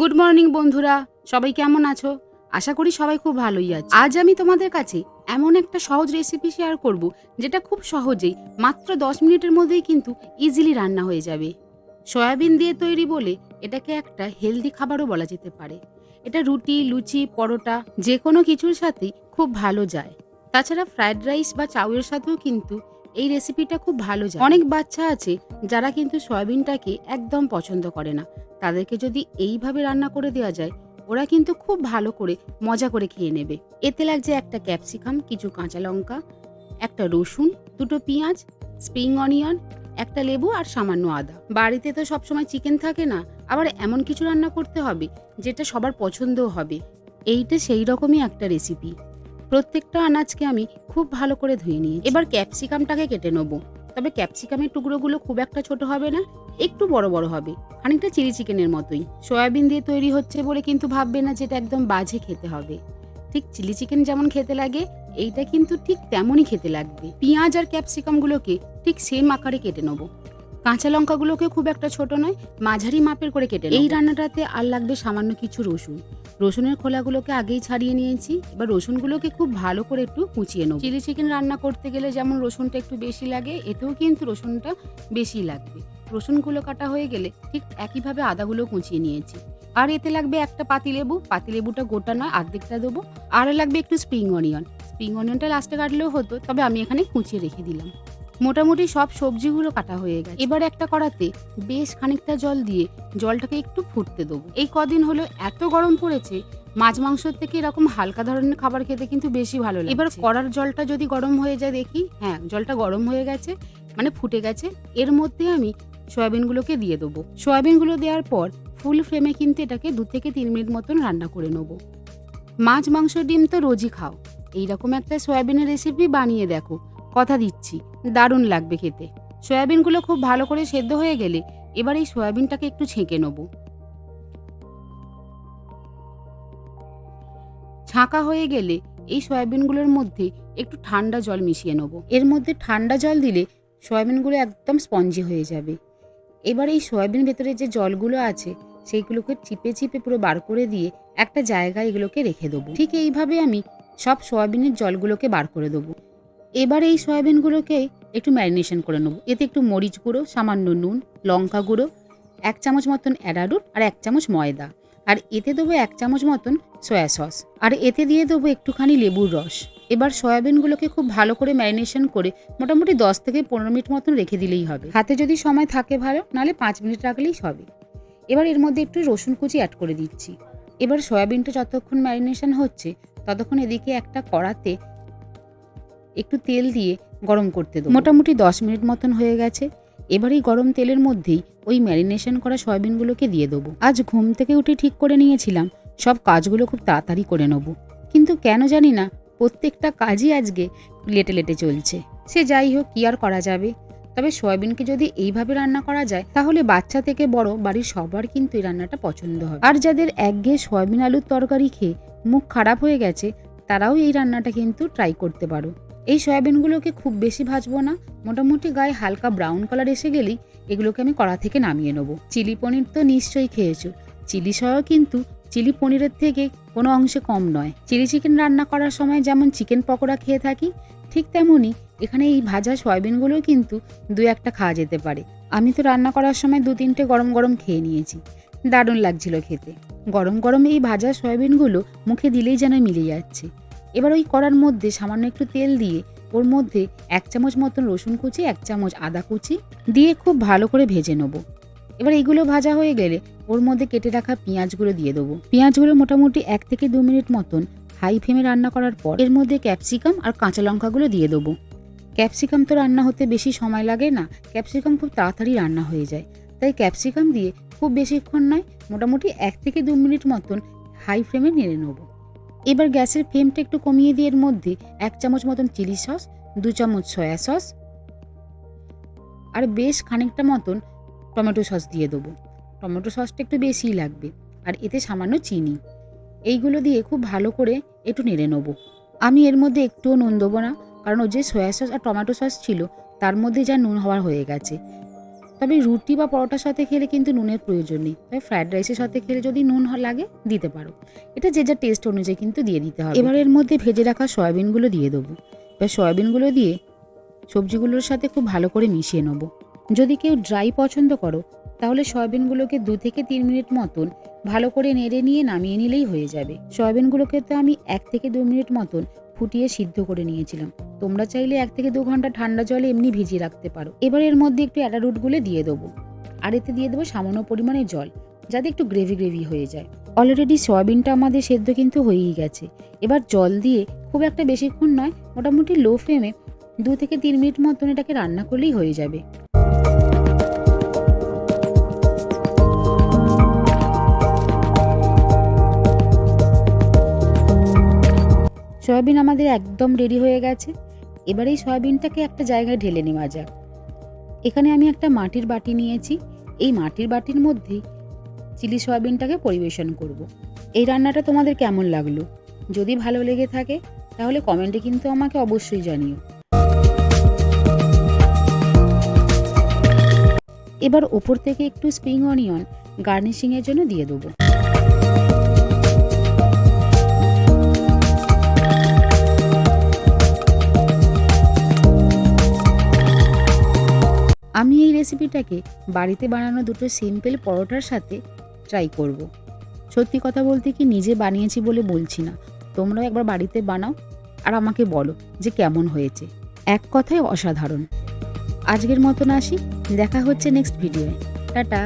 Good morning বন্ধুরা। সবাই কেমন আছো? আশা করি সবাই খুব ভালোই আছে। আজ আমি তোমাদের কাছে এমন একটা সহজ রেসিপি শেয়ার করব, যেটা খুব সহজেই মাত্র দশ মিনিটের মধ্যেই কিন্তু ইজিলি রান্না হয়ে যাবে। সয়াবিন দিয়ে তৈরি বলে এটাকে একটা হেলদি খাবারও বলা যেতে পারে। এটা রুটি, লুচি, পরোটা যে কোনো কিছুর সাথেই খুব ভালো যায়। তাছাড়া ফ্রায়েড রাইস বা চাউয়ের সাথেও কিন্তু এই রেসিপিটা খুব ভালো যায় অনেক বাচ্চা আছে যারা কিন্তু সয়াবিনটাকে একদম পছন্দ করে না। তাদেরকে যদি এইভাবে রান্না করে দেওয়া যায়, ওরা কিন্তু খুব ভালো করে মজা করে খেয়ে নেবে। এতে লাগছে একটা ক্যাপসিকাম, কিছু কাঁচা লঙ্কা, একটা রসুন, দুটো পেঁয়াজ, স্প্রিং অনিয়ন, একটা লেবু আর সামান্য আদা। বাড়িতে তো সবসময় চিকেন থাকে না, আবার এমন কিছু রান্না করতে হবে যেটা সবার পছন্দও হবে। এইটা সেই রকমই একটা রেসিপি প্রত্যেকটা আনাজকে আমি খুব ভালো করে ধুয়ে নিই এবার ক্যাপসিকামটাকে কেটে নেব। তবে ক্যাপসিকামের টুকরোগুলো খুব একটা ছোট হবে না, একটু বড় বড় হবে। খানিকটা চিলি চিকেনের মতোই। সয়াবিন দিয়ে তৈরি হচ্ছে বলে কিন্তু ভাববে না যেটা একদম বাজে খেতে হবে। ঠিক চিলি চিকেন যেমন খেতে লাগে, এইটা কিন্তু ঠিক তেমনই খেতে লাগবে। পেঁয়াজ আর ক্যাপসিকামগুলোকে ঠিক সেম আকারে কেটে নেব। কাঁচা লঙ্কাগুলোকে খুব একটা ছোট নয় মাঝারি মাপের করে কেটে এই রান্নাটাতে আর লাগবে সামান্য কিছু রসুন। রসুনের খোলাগুলোকে আগেই ছাড়িয়ে নিয়েছি। এবার রসুনগুলোকে খুব ভালো করে একটু কুচিয়ে নেব। চিলি চিকেন রান্না করতে গেলে যেমন রসুনটা একটু বেশি লাগে এতেও কিন্তু রসুনটা বেশি লাগবে। রসুনগুলো কাটা হয়ে গেলে ঠিক একইভাবে আদাগুলো কুচিয়ে নিয়েছি। আর এতে লাগবে একটা পাতিলেবু। পাতিলেবুটা গোটা নয় অর্ধেকটা দেবো। আর লাগবে একটু স্প্রিং অনিয়ন। স্প্রিং অনিয়নটা লাস্টে কাটলেও হতো তবে আমি এখানে কুচিয়ে রেখে দিলাম। মোটামুটি সব সবজিগুলো কাটা হয়ে গেছে। এবার একটা কড়াতে বেশ খানিকটা জল দিয়ে জলটাকে একটু ফুটতে দেবো। এই কদিন হলো এত গরম পড়েছে, মাছ মাংসর থেকে এরকম হালকা ধরনের খাবার খেতে কিন্তু বেশি ভালো লাগে এবার কড়ার জলটা যদি গরম হয়ে যায় দেখি হ্যাঁ জলটা গরম হয়ে গেছে মানে ফুটে গেছে। এর মধ্যে আমি সয়াবিনগুলোকে দিয়ে দেবো। সয়াবিনগুলো দেওয়ার পর ফুল ফ্লেমে কিন্তু এটাকে দু থেকে তিন মিনিট মতন রান্না করে নেব। মাছ মাংস ডিম তো রোজই খাও। এইরকম একটা সয়াবিনের রেসিপি বানিয়ে দেখো। কথা দিচ্ছি। দারুণ লাগবে খেতে। সয়াবিনগুলো খুব ভালো করে সেদ্ধ হয়ে গেলে এবার এই সয়াবিনটাকে একটু ছেঁকে নেব। ছাঁকা হয়ে গেলে এই সয়াবিনগুলোর মধ্যে একটু ঠান্ডা জল মিশিয়ে নেব। এর মধ্যে ঠান্ডা জল দিলে সয়াবিনগুলো একদম স্পঞ্জি হয়ে যাবে। এবার এই সয়াবিন ভেতরে যে জলগুলো আছে, সেইগুলোকে চিপে চিপে পুরো বার করে দিয়ে একটা জায়গায় এগুলোকে রেখে দেবো। ঠিক এইভাবে আমি সব সয়াবিনের জলগুলোকে বার করে দেবো। এবার এই সয়াবিনগুলোকে একটু ম্যারিনেশন করে নেব। এতে একটু মরিচ গুঁড়ো, সামান্য নুন, লঙ্কা গুঁড়ো, এক চামচ মতন অ্যাডারুট আর এক চামচ ময়দা। আর এতে দেবো এক চামচ মতন সয়া সস আর এতে দিয়ে দেবো একটুখানি লেবুর রস। এবার সয়াবিনগুলোকে খুব ভালো করে ম্যারিনেশন করে মোটামুটি দশ থেকে পনেরো মিনিট মতন রেখে দিলেই হবে। হাতে যদি সময় থাকে ভালো, নাহলে পাঁচ মিনিট রাখলেই হবে। এবার এর মধ্যে একটু রসুন কুচি অ্যাড করে দিচ্ছি। এবার সয়াবিনটা যতক্ষণ ম্যারিনেশন হচ্ছে, ততক্ষণ এদিকে একটা কড়াতে একটু তেল দিয়ে গরম করতে দেবো। মোটামুটি দশ মিনিট মতন হয়ে গেছে। এবার এই গরম তেলের মধ্যেই ওই ম্যারিনেশন করা সয়াবিনগুলোকে দিয়ে দেবো। আজ ঘুম থেকে উঠে ঠিক করে নিয়েছিলাম। সব কাজগুলো খুব তাড়াতাড়ি করে নেব। কিন্তু কেন জানি না, প্রত্যেকটা কাজই আজকে লেটে লেটে চলছে। সে যাই হোক, কি আর করা যাবে? তবে সয়াবিনকে যদি এইভাবে রান্না করা যায়, তাহলে বাচ্চা থেকে বড় বাড়ির সবার কিন্তু এই রান্নাটা পছন্দ হবে। আর যাদের একঘেয়ে সয়াবিন আলুর তরকারি খেয়ে মুখ খারাপ হয়ে গেছে, তারাও এই রান্নাটা কিন্তু ট্রাই করতে পারো। এই সয়াবিনগুলোকে খুব বেশি ভাজবো না। মোটামুটি গায়ে হালকা ব্রাউন কালার এসে গেলেই এগুলোকে আমি কড়া থেকে নামিয়ে নেব। চিলি পনির তো নিশ্চয়ই খেয়েছো। চিলি সয়াও কিন্তু চিলি পনিরের থেকে কোনো অংশে কম নয়। চিলি চিকেন রান্না করার সময় যেমন চিকেন পকোড়া খেয়ে থাকি, ঠিক তেমনই এখানে এই ভাজা সয়াবিনগুলোও কিন্তু দু একটা খাওয়া যেতে পারে। আমি তো রান্না করার সময় দু তিনটে গরম গরম খেয়ে নিয়েছি। দারুণ লাগছিল খেতে। গরম গরম এই ভাজা সয়াবিনগুলো মুখে দিলেই যেন মিলে যাচ্ছে। এবার ওই কড়ার মধ্যে সামান্য একটু তেল দিয়ে ওর মধ্যে এক চামচ মতন রসুন কুচি, এক চামচ আদা কুচি দিয়ে খুব ভালো করে ভেজে নেব। এবার এইগুলো ভাজা হয়ে গেলে ওর মধ্যে কেটে রাখা পেঁয়াজগুলো দিয়ে দেবো। পেঁয়াজগুলো মোটামুটি এক থেকে দু মিনিট মতন হাই ফ্লেমে রান্না করার পর এর মধ্যে ক্যাপসিকাম আর কাঁচা লঙ্কাগুলো দিয়ে দেবো। ক্যাপসিকাম তো রান্না হতে বেশি সময় লাগে না, ক্যাপসিকাম খুব তাড়াতাড়ি রান্না হয়ে যায়। তাই ক্যাপসিকাম দিয়ে খুব বেশিক্ষণ নয়, মোটামুটি এক থেকে দু মিনিট মতন হাই ফ্লেমে নেড়ে নেব। এবার গ্যাসের ফ্লেমটা একটু কমিয়ে দিয়ে এর মধ্যে এক চামচ মতন চিলি সস, দু চামচ সয়া সস আর বেশ খানিকটা মতন টমেটো সস দিয়ে দেবো। টমেটো সসটা একটু বেশিই লাগবে আর এতে সামান্য চিনি। এইগুলো দিয়ে খুব ভালো করে একটু নেড়ে নেব। আমি এর মধ্যে একটুও নুন দেবো না, কারণ ও যে সয়া সস আর টমেটো সস ছিল, তার মধ্যে যা নুন হওয়ার হয়ে গেছে। তবে রুটি বা পরোটার সাথে খেলে কিন্তু নুনের প্রয়োজন নেই। তবে ফ্রায়েড রাইসের সাথে খেলে যদি নুন লাগে, দিতে পারো। এটা যে যা টেস্ট অনুযায়ী কিন্তু দিয়ে দিতে হবে। এবার এর মধ্যে ভেজে রাখা সয়াবিনগুলো দিয়ে দেবো। এবার সয়াবিনগুলো দিয়ে সবজিগুলোর সাথে খুব ভালো করে মিশিয়ে নেব। যদি কেউ ড্রাই পছন্দ করো, তাহলে সয়াবিনগুলোকে দু থেকে তিন মিনিট মতন ভালো করে নেড়ে নিয়ে নামিয়ে নিলেই হয়ে যাবে। সয়াবিনগুলোকে তো আমি এক থেকে দু মিনিট মতন ফুটিয়ে সিদ্ধ করে নিয়েছিলাম। তোমরা চাইলে এক থেকে দু ঘণ্টা ঠান্ডা জলে এমনি ভিজিয়ে রাখতে পারো। এবার এর মধ্যে একটু অ্যাডারুটগুলো দিয়ে দেবো। আর এতে দিয়ে দেবো সামান্য পরিমাণে জল, যাতে একটু গ্রেভি গ্রেভি হয়ে যায়। অলরেডি সয়াবিনটা আমাদের সেদ্ধ কিন্তু হয়েই গেছে। এবার জল দিয়ে খুব একটা বেশিক্ষণ নয়, মোটামুটি লো ফ্লেমে দু থেকে তিন মিনিট মতন এটাকে রান্না করলেই হয়ে যাবে। সয়াবিন আমাদের একদম রেডি হয়ে গেছে। এবার এই সয়াবিনটাকে একটা জায়গায় ঢেলে নেওয়া যাক। এখানে আমি একটা মাটির বাটি নিয়েছি। এই মাটির বাটির মধ্যেই চিলি সয়াবিনটাকে পরিবেশন করব। এই রান্নাটা তোমাদের কেমন লাগল? যদি ভালো লেগে থাকে, তাহলে কমেন্টে কিন্তু আমাকে অবশ্যই জানিও। এবার ওপর থেকে একটু স্প্রিং অনিয়ন গার্নিশিংয়ের জন্য দিয়ে দেবো। রেসিপিটাকে বাড়িতে বানানো দুটো সিম্পল পরোটার সাথে ট্রাই করব। সত্যি কথা বলতে কি নিজে বানিয়েছি বলে বলছি না। তোমরাও একবার বাড়িতে বানাও আর আমাকে বলো যে কেমন হয়েছে। এক কথায় অসাধারণ। আজকের মতন আসি। দেখা হচ্ছে নেক্সট ভিডিওয়ে টাটা।